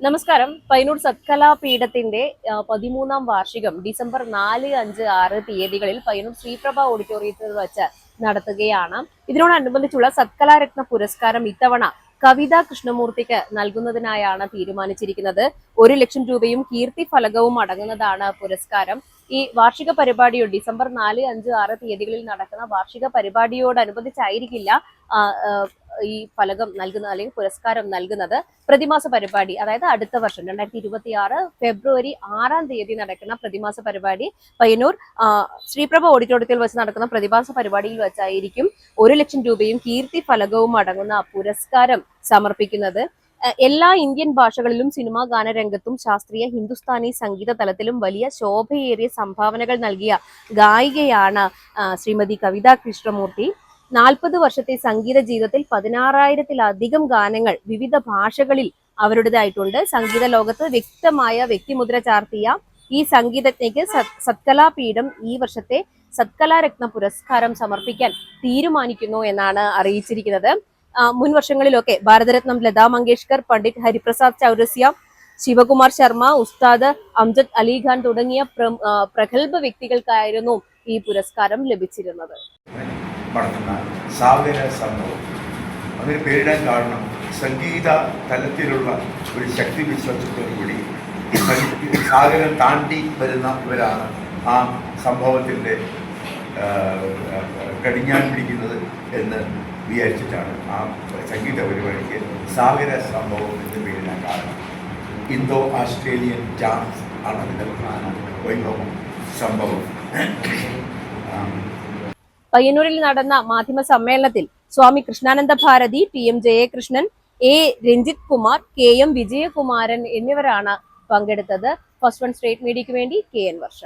നമസ്കാരം. പൈനൂർ സത്കലാപീഠത്തിന്റെ പീഠത്തിന്റെ പതിമൂന്നാം വാർഷികം ഡിസംബർ നാല് അഞ്ച് ആറ് തീയതികളിൽ പൈനൂർ ശ്രീപ്രഭ ഓഡിറ്റോറിയത്തിൽ വെച്ച് നടത്തുകയാണ്. ഇതിനോടനുബന്ധിച്ചുള്ള സത്കലാരത്ന പുരസ്കാരം ഇത്തവണ കവിത കൃഷ്ണമൂർത്തിക്ക് നൽകുന്നതിനായാണ് തീരുമാനിച്ചിരിക്കുന്നത്. ഒരു ലക്ഷം രൂപയും കീർത്തി ഫലകവും അടങ്ങുന്നതാണ് പുരസ്കാരം. ഈ വാർഷിക പരിപാടിയോ ഡിസംബർ നാല് അഞ്ച് ആറ് തീയതികളിൽ നടക്കുന്ന വാർഷിക പരിപാടിയോടനുബന്ധിച്ചായിരിക്കില്ല ഈ ഫലകം നൽകുന്നത് അല്ലെങ്കിൽ പുരസ്കാരം നൽകുന്നത് പ്രതിമാസ പരിപാടി അതായത് അടുത്ത വർഷം രണ്ടായിരത്തി ഇരുപത്തി ആറ് ഫെബ്രുവരി ആറാം തീയതി നടക്കുന്ന പ്രതിമാസ പരിപാടി. പയ്യന്നൂർ ശ്രീപ്രഭ ഓഡിറ്റോറിയത്തിൽ വെച്ച് നടക്കുന്ന പ്രതിമാസ പരിപാടിയിൽ വെച്ചായിരിക്കും ഒരു ലക്ഷം രൂപയും കീർത്തി ഫലകവും അടങ്ങുന്ന പുരസ്കാരം സമർപ്പിക്കുന്നത്. എല്ലാ ഇന്ത്യൻ ഭാഷകളിലും സിനിമാ ഗാനരംഗത്തും ശാസ്ത്രീയ ഹിന്ദുസ്ഥാനി സംഗീത തലത്തിലും വലിയ ശോഭയേറിയ സംഭാവനകൾ നൽകിയ ഗായികയാണ് ശ്രീമതി കവിതാ കൃഷ്ണമൂർത്തി. നാൽപ്പത് വർഷത്തെ സംഗീത ജീവിതത്തിൽ പതിനാറായിരത്തിലധികം ഗാനങ്ങൾ വിവിധ ഭാഷകളിൽ അവരുടേതായിട്ടുണ്ട്. സംഗീത ലോകത്ത് വ്യക്തമായ വ്യക്തിമുദ്ര ചാർത്തിയ ഈ സംഗീതജ്ഞയ്ക്ക് സത് സത്കലാപീഠം ഈ വർഷത്തെ സത്കലാരത്ന പുരസ്കാരം സമർപ്പിക്കാൻ തീരുമാനിക്കുന്നു എന്നാണ് അറിയിച്ചിരിക്കുന്നത്. മുൻ വർഷങ്ങളിലൊക്കെ ഭാരതരത്നം ലതാ മങ്കേഷ്കർ പണ്ഡിറ്റ് ഹരിപ്രസാദ് ചൗരസ്യ ശിവകുമാർ ശർമ്മ ഉസ്താദ് അംജദ് അലിഖാൻ തുടങ്ങിയ പ്രഗത്ഭ വ്യക്തികൾക്കായിരുന്നു ഈ പുരസ്കാരം ലഭിച്ചിരുന്നത്. നടത്തുന്ന സാഗര സംഭവം. അതിന് പേരിടാൻ കാരണം സംഗീത തലത്തിലുള്ള ഒരു ശക്തി വിശ്വാസത്തോടുകൂടി കൂടി സാഗരം താണ്ടി വരുന്ന ഇവരാണ് ആ സംഭവത്തിന്റെ കടിഞ്ഞാൻ പിടിക്കുന്നത് എന്ന് വിചാരിച്ചിട്ടാണ് ആ സംഗീത പരിപാടിക്ക് സാഗര സംഭവം എന്ന് പേരിടാൻ കാരണം. ഇന്തോ ആസ്ട്രേലിയൻ ജാസ് ആണ് അതിന്റെ പ്രധാന വൈഭവം സംഭവം. പയ്യന്നൂരിൽ നടന്ന മാധ്യമ സമ്മേളനത്തിൽ Swami Krishnananda Bharati P M Jayakrishnan A Ranjith Kumar K M Vijayakumaran എന്നിവരാണ് പങ്കെടുത്തത്. ഫസ്റ്റ് വൺ സ്റ്റേറ്റ് മീഡിയയ്ക്ക് വേണ്ടി കെ എൻ വർഷ.